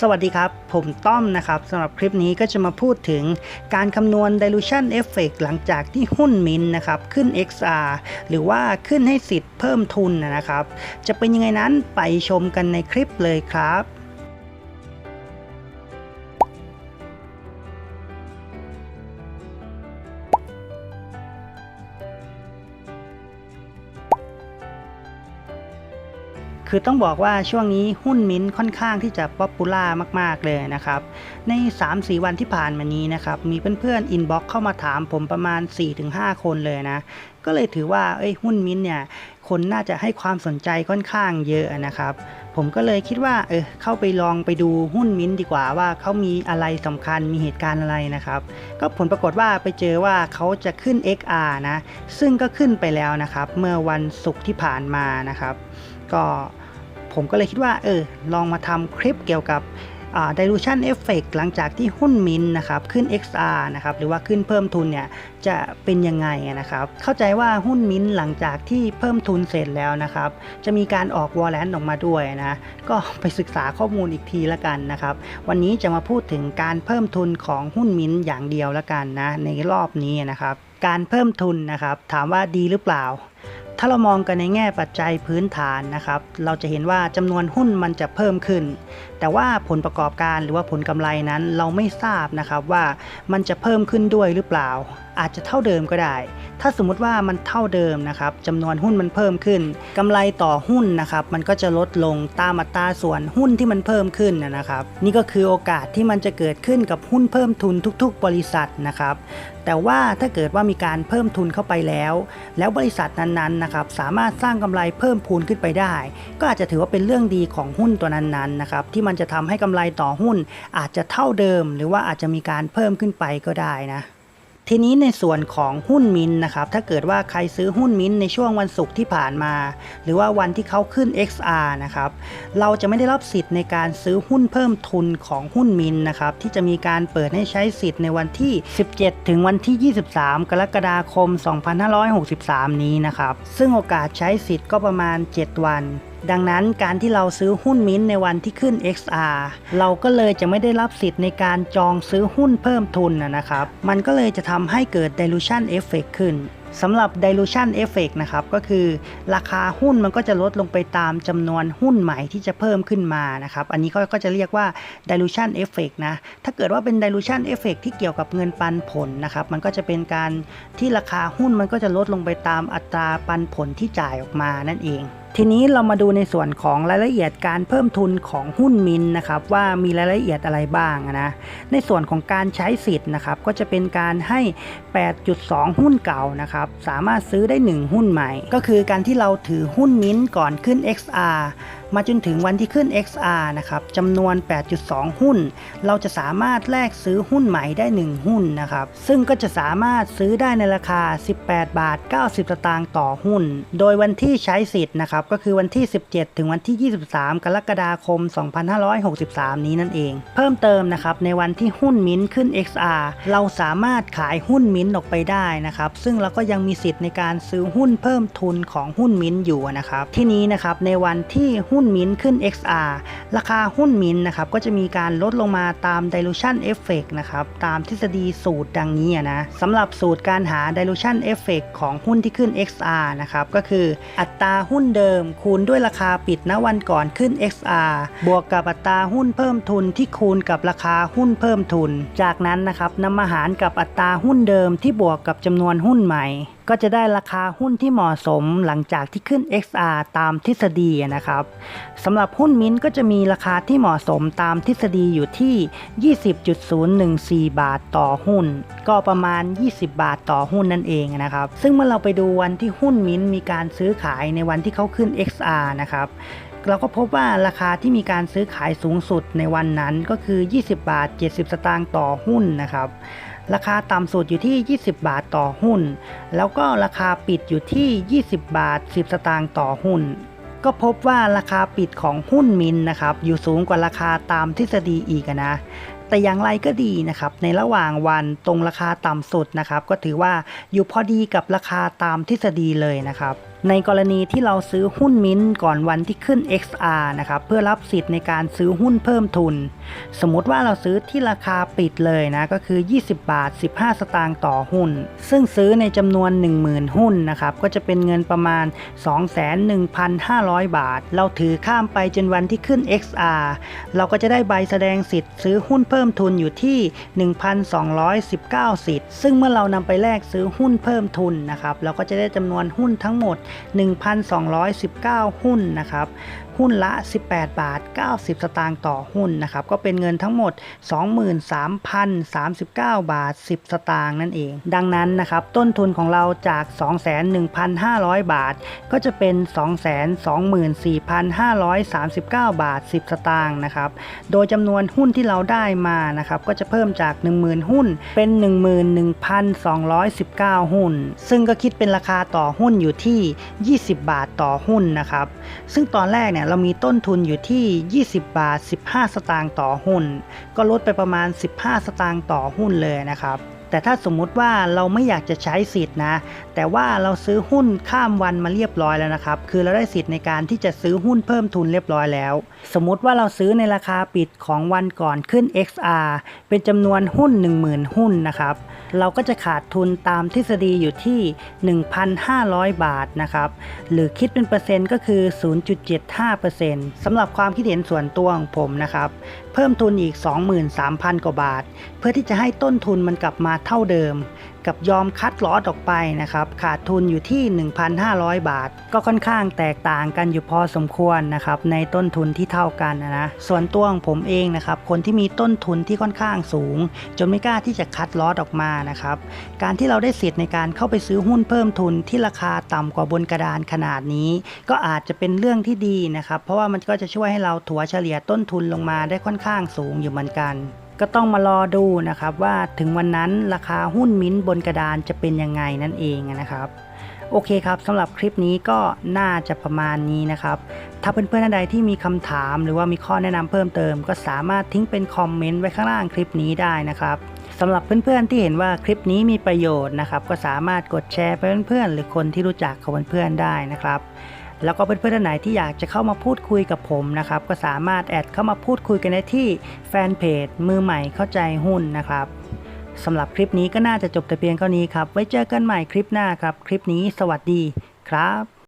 สวัสดีครับ ผมต้อมนะครับสำหรับคลิปนี้ก็จะมาพูดถึงการคำนวณ dilution effect หลังจากที่หุ้นมินนะครับ ขึ้น XR หรือว่าขึ้นให้สิทธิ์เพิ่มทุนนะครับ จะเป็นยังไงนั้นไปชมกันในคลิปเลยครับ คือต้องบอกว่าช่วงนี้หุ้นมิ้นค่อนข้างที่จะป๊อปปูล่ามาก ๆ เลยนะครับ ใน 3-4 วันที่ผ่านมานี้นะครับ มีเพื่อนๆอินบ็อกเข้ามาถามผมประมาณ 4-5 คนเลยนะ ก็เลยถือว่าเอ้ยหุ้นมิ้นเนี่ย คนน่าจะให้ความสนใจค่อนข้างเยอะนะครับ ผมก็เลยคิดว่าเออเข้าไปลองไปดูหุ้นมิ้นดีกว่าว่าเขามีอะไรสำคัญมีเหตุการณ์อะไรนะครับ ก็ผลปรากฏว่าไปเจอว่าเขาจะขึ้น XR นะ ซึ่งก็ขึ้นไปแล้วนะครับ เมื่อวันศุกร์ที่ผ่านมานะครับ ก็ ผมก็เลยคิดว่าเออลองมาทำคลิปเกี่ยวกับ dilution effect หลังจากที่หุ้นมินนะครับขึ้น XR นะครับหรือว่าขึ้นเพิ่มทุนเนี่ยจะเป็นยังไงนะครับเข้าใจว่าหุ้นมินหลังจากที่เพิ่มทุนเสร็จแล้วนะครับจะมีการออกวอลเลนออกมาด้วยนะก็ไปศึกษาข้อมูลอีกทีละกันนะครับวันนี้จะมาพูดถึงการเพิ่มทุนของหุ้นมินอย่างเดียวละกันนะในรอบนี้นะครับการเพิ่มทุนนะครับถามว่าดีหรือเปล่า ถ้าเรามองกันในแง่ปัจจัยพื้นฐานนะครับ เราจะเห็นว่าจำนวนหุ้นมันจะเพิ่มขึ้น แต่ว่าผลประกอบการหรือว่าผลกำไรนั้นเราไม่ทราบนะครับว่ามันจะเพิ่มขึ้นด้วยหรือเปล่า อาจจะเท่าเดิมก็ได้ ถ้าสมมุติว่ามันเท่าเดิมนะครับจำนวนหุ้นมันเพิ่มขึ้นกำไรต่อหุ้นนะครับมันก็จะลดลงตามอัตราส่วนหุ้นที่มันเพิ่มขึ้นนะครับ นี่ก็คือโอกาสที่มันจะเกิดขึ้นกับหุ้นเพิ่มทุนทุก ๆ บริษัทนะครับแต่ว่าถ้าเกิดว่ามีการเพิ่มทุนเข้าไปแล้ว แล้วบริษัทนั้นๆนะครับสามารถสร้างกำไรเพิ่มพูนขึ้นไปได้ ก็อาจจะถือว่าเป็นเรื่องดีของหุ้นตัวนั้นๆนะครับที่มันจะทำให้กำไรต่อหุ้นอาจจะเท่าเดิม หรือว่าอาจจะมีการเพิ่มขึ้นไปก็ได้นะ ทีนี้ในส่วนของหุ้นมินนะครับถ้าเกิดว่าใครซื้อหุ้นมินในช่วงวันศุกร์ที่ผ่านมา หรือว่าวันที่เขาขึ้น XR นะครับเราจะไม่ได้รับสิทธิ์ในการซื้อหุ้นเพิ่มทุนของหุ้นมินนะครับที่จะมีการเปิดให้ใช้สิทธิ์ในวันที่ 17 ถึงวันที่ 23 กรกฎาคม 2563 นี้นะครับซึ่งโอกาสใช้สิทธิ์ก็ประมาณ 7 วัน ดังนั้นการที่เราซื้อหุ้นมิ้นในวันที่ขึ้น XR เราก็เลยจะไม่ได้รับสิทธิ์ในการจองซื้อหุ้นเพิ่มทุนนะนะครับ มันก็เลยจะทำให้เกิด dilution effect ขึ้นสำหรับ dilution effect นะครับ ก็คือราคาหุ้นมันก็จะลดลงไปตามจำนวนหุ้นใหม่ที่จะเพิ่มขึ้นมานะครับ อันนี้ก็จะเรียกว่า dilution effect นะ ถ้าเกิดว่าเป็น dilution effect ที่เกี่ยวกับเงินปันผลนะครับ มันก็จะเป็นการที่ราคาหุ้นมันก็จะลดลงไปตามอัตราปันผลที่จ่ายออกมานั่นเอง ทีนี้เรามาดูในส่วนของรายละเอียดการเพิ่มทุนของหุ้นมินนะครับว่ามีรายละเอียดอะไรบ้างนะในส่วนของการใช้สิทธิ์นะครับก็จะเป็นการให้ 8.2 หุ้นเก่านะครับสามารถซื้อได้ 1 หุ้นใหม่ ก็คือการที่เราถือหุ้นมินก่อนขึ้น XR มาจนถึงวันที่ขึ้น XR นะครับจำนวน 8.2 หุ้น เราจะสามารถแลกซื้อหุ้นใหม่ได้ 1 หุ้นนะครับ ซึ่งก็จะสามารถซื้อได้ในราคา 18 บาท 90 สตางค์ต่อหุ้น โดยวันที่ใช้สิทธิ์นะครับ ก็คือวันที่ 17 ถึงวันที่ 23 กรกฎาคม 2563 นี้นั่นเอง เพิ่มเติมนะครับในวันที่หุ้นมิ้นขึ้น XR เราสามารถขายหุ้นมิ้นออกไปได้นะครับ ซึ่งเราก็ยังมีสิทธิ์ในการซื้อหุ้นเพิ่มทุนของหุ้นมิ้นอยู่นะครับ ที่นี้นะครับในวันที่หุ้นมิ้นขึ้น XR ราคาหุ้นมินนะครับก็จะมีการลดลงมาตาม dilution effect นะครับตามทฤษฎีสูตรดังนี้นะสำหรับสูตรการหา dilution effect ของหุ้นที่ขึ้น XR นะครับก็คืออัตราหุ้นเดิมคูณด้วยราคาปิดณวันก่อนขึ้น XR บวกกับอัตราหุ้นเพิ่มทุนที่คูณกับราคาหุ้นเพิ่มทุน จากนั้นนะครับนำมาหารกับอัตราหุ้นเดิมที่บวกกับจำนวนหุ้นใหม่ก็จะได้ราคาหุ้นที่เหมาะสมหลังจากที่ขึ้น XR ตามทฤษฎีนะครับสำหรับหุ้นมิ้นก็จะมีราคาที่เหมาะสมตามทฤษฎีอยู่ที่ 20.014 บาทต่อหุ้น ก็ประมาณ 20 บาทต่อหุ้นนั่นเองนะครับ ซึ่งเมื่อเราไปดูวันที่หุ้นมิ้นมีการซื้อขายในวันที่เขาขึ้น XR นะครับ เราก็พบว่าราคาที่มีการซื้อขายสูงสุดในวันนั้นก็คือ 20 บาท 70 สตางค์ต่อหุ้นนะครับ ราคาต่ำสุดอยู่ที่ 20 บาทต่อหุ้น แล้วก็ราคาปิดอยู่ที่ 20 บาท 10 สตางค์ต่อหุ้น ก็พบว่าราคาปิดของหุ้นมินนะครับ อยู่สูงกว่าราคาตามทฤษฎีอีกนะแต่อย่างไรก็ดีนะครับ ในระหว่างวันตรงราคาต่ำสุดนะครับ ก็ถือว่าอยู่พอดีกับราคาตามทฤษฎีเลยนะครับ ในกรณีที่เราซื้อหุ้นมิ้นก่อนวันที่ขึ้น XR นะครับเพื่อรับสิทธิ์ในการซื้อหุ้นเพิ่มทุน สมมติว่าเราซื้อที่ราคาปิดเลยนะก็คือ 20 บาท 15 สตางค์ต่อหุ้น ซึ่งซื้อในจำนวน 10,000 หุ้นนะครับก็จะเป็นเงินประมาณ 21,500 บาท เราถือข้ามไปจนวันที่ขึ้น XR เราก็จะได้ใบแสดงสิทธิ์ซื้อหุ้นเพิ่มทุนอยู่ที่ 1,219 สิทธิ์ ซึ่งเมื่อเรานำไปแลกซื้อหุ้นเพิ่มทุนนะครับเราก็จะได้จำนวนหุ้นทั้งหมด1,219 หุ้นนะครับ หุ้นละ 18 บาท 90 สตางค์ต่อหุ้นนะครับก็เป็นเงินทั้งหมด 23,039 บาท 10 สตางค์นั่นเอง ดังนั้นนะครับต้นทุนของเราจาก 21,500 บาท ก็จะเป็น 224,539 บาท 10 สตางค์นะครับโดยจำนวนหุ้นที่เราได้มานะครับก็จะเพิ่มจาก 10,000 หุ้นเป็น 11,219 หุ้น ซึ่งก็คิดเป็นราคาต่อหุ้นอยู่ที่ 20 บาทต่อหุ้นนะครับซึ่งตอนแรกเนี่ยเรามีต้นทุนอยู่ที่ 20 บาท 15 สตางค์ต่อหุ้น ก็ลดไปประมาณ 15 สตางค์ต่อหุ้นเลยนะครับ แต่ถ้าสมมุติว่าเราไม่อยากจะใช้สิทธิ์นะ แต่ว่าเราซื้อหุ้นข้ามวันมาเรียบร้อยแล้วนะครับ คือเราได้สิทธิ์ในการที่จะซื้อหุ้นเพิ่มทุนเรียบร้อยแล้ว สมมุติว่าเราซื้อในราคาปิดของวันก่อนขึ้น XR เป็นจำนวนหุ้น 10,000 หุ้นนะครับ เราก็จะขาดทุนตามทฤษฎีอยู่ที่ 1,500 บาทนะครับ หรือคิดเป็นเปอร์เซ็นต์ก็คือ 0.75%สำหรับความคิดเห็นส่วนตัวของผมนะครับ เพิ่มทุนอีก 23,000 กว่าบาท เพื่อที่จะให้ต้นทุนมันกลับมาเท่าเดิม กับยอมคัดลอสออกไปนะครับ ขาดทุนอยู่ที่ 1,500 บาท ก็ค่อนข้างแตกต่างกันอยู่พอสมควรนะครับ ในต้นทุนที่เท่ากันนะ ส่วนตัวของผมเองนะครับ คนที่มีต้นทุนที่ค่อนข้างสูง จนไม่กล้าที่จะคัดลอสออกมานะครับ การที่เราได้สิทธิ์ในการเข้าไปซื้อหุ้นเพิ่มทุนที่ราคาต่ำกว่าบนกระดานขนาดนี้ ก็อาจจะเป็นเรื่องที่ดีนะครับ เพราะว่ามันก็จะช่วยให้เราถัวเฉลี่ยต้นทุนลงมาได้ค่อนข้างสูงอยู่เหมือนกัน ก็ต้องมารอดูนะครับว่าถึงวันนั้นราคาหุ้นมิ้นบนกระดานจะเป็นยังไงนั่นเองนะครับ โอเคครับสำหรับคลิปนี้ก็น่าจะประมาณนี้นะครับ ถ้าเพื่อนๆท่านใดที่มีคำถามหรือว่ามีข้อแนะนำเพิ่มเติม ก็สามารถทิ้งเป็นคอมเมนต์ไว้ข้างล่างคลิปนี้ได้นะครับสำหรับเพื่อนๆที่เห็นว่าคลิปนี้มีประโยชน์นะครับ ก็สามารถกดแชร์ไปเพื่อนๆหรือคนที่รู้จักของเพื่อนๆได้นะครับ แล้วก็เพื่อนๆท่านไหนที่อยากจะเข้ามาพูดคุยกับผมนะครับ ก็สามารถแอดเข้ามาพูดคุยกันได้ที่แฟนเพจมือใหม่เข้าใจหุ้นนะครับสำหรับคลิปนี้ก็น่าจะจบแต่เพียงเท่านี้ครับ ไว้เจอกันใหม่คลิปหน้าครับ คลิปนี้สวัสดีครับ